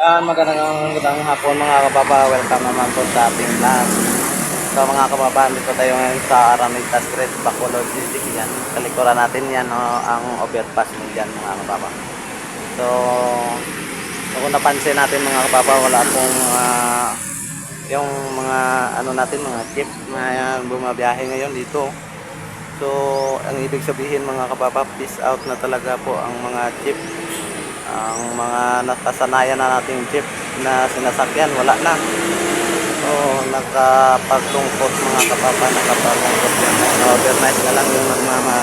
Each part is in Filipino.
Ah, magandang magandang hapon mga kababa. Welcome naman po sa ating vlog. So mga kababa, dito tayo ngayon sa Aramita Street, Bacolod City. Yan. Kalikuran natin yan, no, ang overpass mo dyan mga kababa. So, so kung napansin natin mga kababa, wala pong ah, yung mga ano natin, mga jeep na bumabiyahe ngayon dito. So, ang ibig sabihin mga kababa, peace out na talaga po ang mga jeep ang mga nakasanayan na nating jeep na sinasakyan, wala na. So, nakapagtungkot mga kapapa, nakapagtungkot yan. Overnight na lang yung mga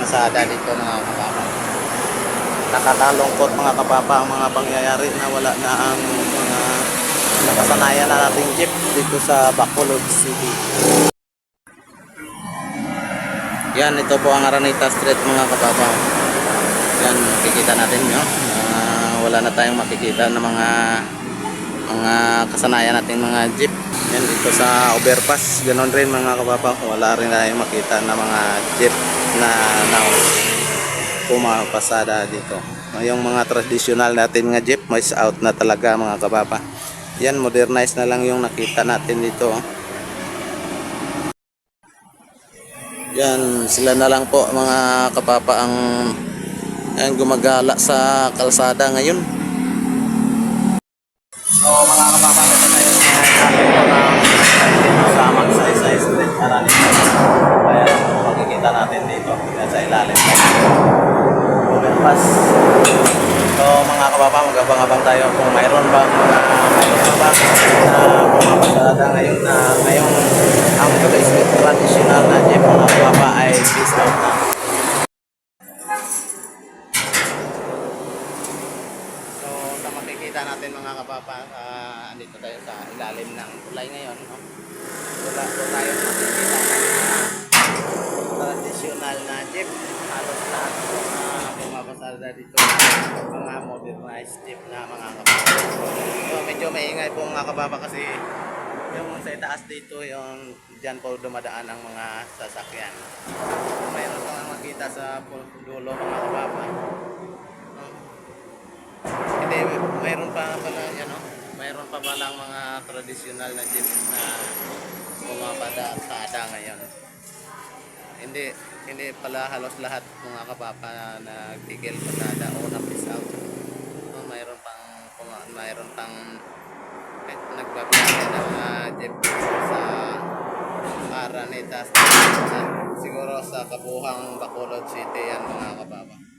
masada dito mga kapapa. Nakakalungkot mga kapapa ang mga pangyayari na wala na ang mga nakasanayan na nating jeep dito sa Bacolod City. Yan, ito po ang Araneta Street mga kapapa. Yan, makikita natin nyo. Ah, wala na tayong makikita ng mga mga kasanayan nating mga jeep. Yan, dito sa overpass. Ganon rin mga kapapa. Wala rin tayong makita ng mga jeep na na pumapasada dito. Yung mga traditional natin nga jeep, may out na talaga mga kapapa. Yan, modernized na lang yung nakita natin dito. Yan, sila na lang po mga kapapa ang ang gumagala sa kalsada ngayon. So mga kapapa, ito na yun. Sa Magsaysay Street, Aranin. Kaya makikita natin dito. Sa ilalim. Overpass. So mga kapapa, magabang-abang tayo kung mayroon ba mga mayroon ba na pumapasada ngayon na ngayong ang traditional na jeep mga kapapa ay peace out na. Mga kapapa, ah, andito tayo sa ilalim ng tulay ngayon. No? Wala po tayo makikita ng traditional na jeep. Halos lahat po na pumapasada dito mga modernized jeep na mga kapapa. So, medyo maingay po mga kapapa kasi yung sa itaas dito, yung dyan po dumadaan ang mga sasakyan. Mayroon kang makita sa dulo mga kapapa. No? Hindi, mayroon pa pala pa palang mga traditional na jeep na pumapada sa ada ngayon. Hindi, hindi pala halos lahat mga kapapa na nagtigil pasada o na-piss out. No, mayroon pang, mayroon pang eh, nagbabiyahe ng mga jeep sa Araneta. Siguro sa Kabuhang Bacolod City yan mga kapapa.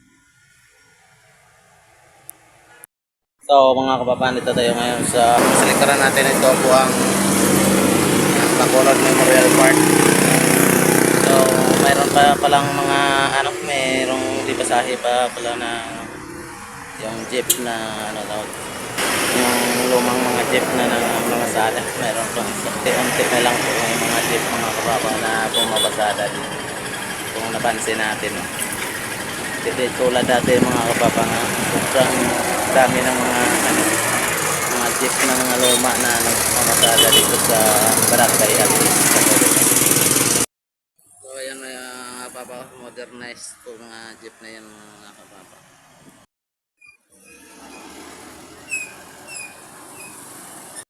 So mga kababayan, dito tayo ngayon sa sa natin ito po ang Bacolod Memorial Park. So mayroon pa palang mga ano, mayroong di basahe pa pala na yung jeep na ano tawag yung lumang mga jeep na ng mga sada mayroon pang unti-unti na lang po yung mga jeep mga kababa na pumabasada dito kung napansin natin no? Hindi tulad dati mga kapapa nga sobrang dami ng mga ano, mga jeep ng mga luma na nagmamasada dito sa barangay at. So ayan mga kapapa, modernized po mga jeep na yan mga kapapa.